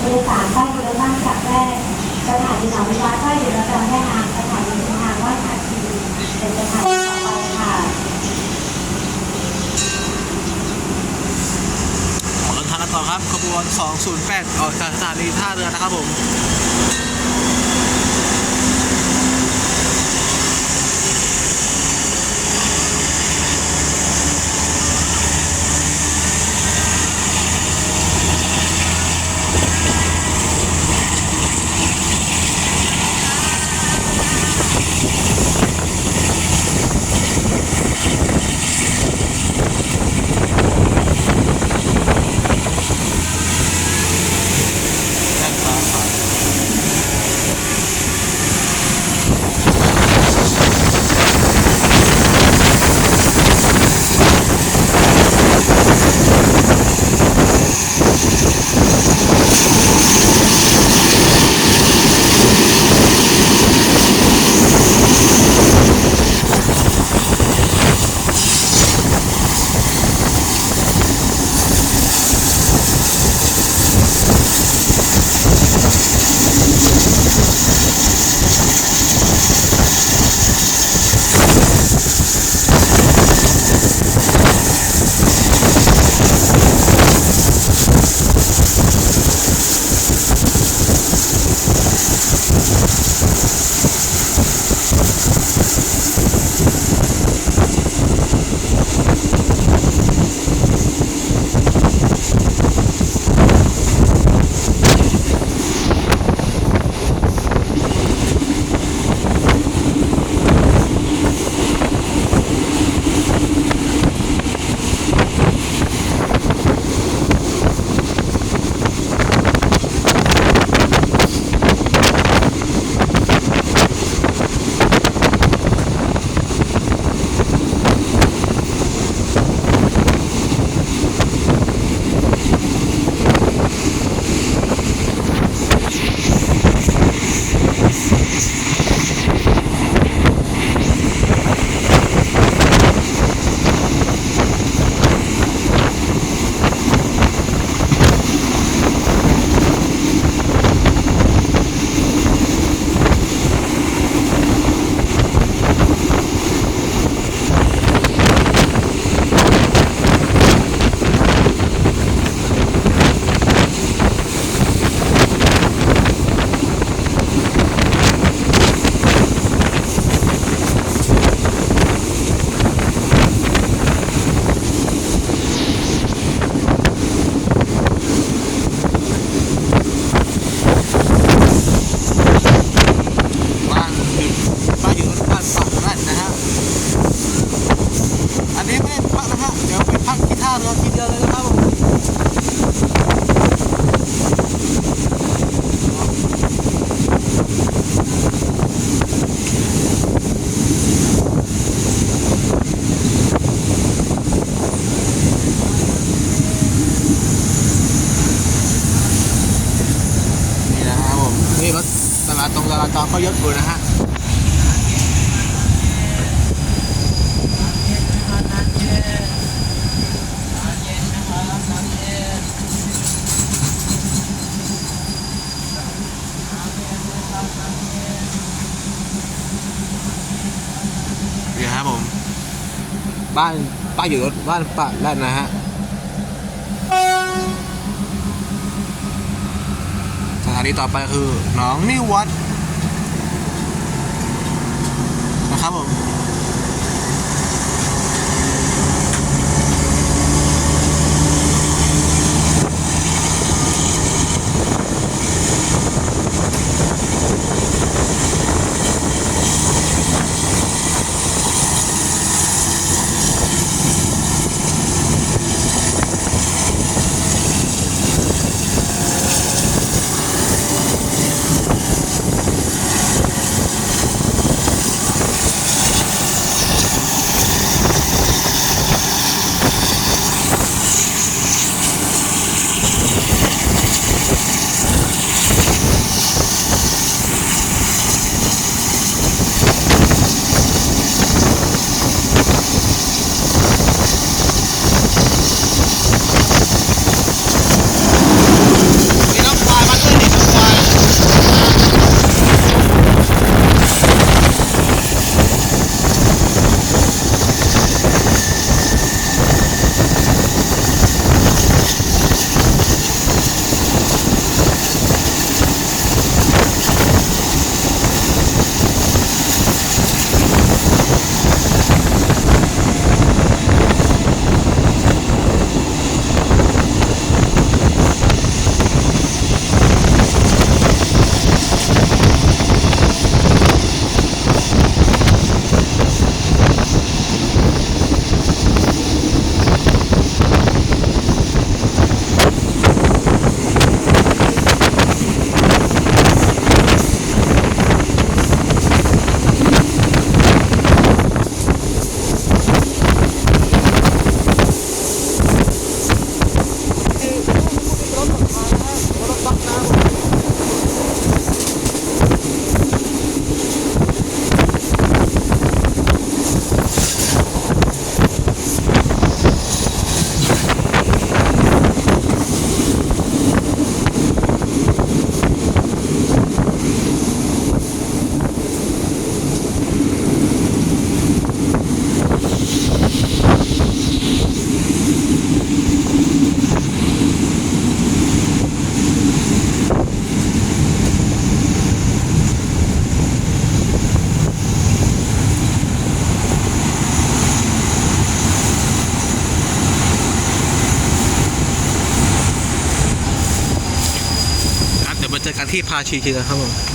ผู้โดยสารต้องอยู่ในบ้านจากแรกสถานีหนองวิวัฒน์ก็อยู่ระดับแม่นางสถานีทางว่าขาชีเป็นสถานีต่อไปค่ะขอกเดินทางกันต่อครับขบวน 208 ออกจากสถานีท่าเรือนะครับผม ตรงตลาดจอก็เยอะอยู่นะฮะนี่ครับผม บ้านป้าอยู่รถบ้านป้าแรดนะฮะ สถานีต่อไปคือหนองนิวัดนะครับผม ที่พาชีทีนะครับผม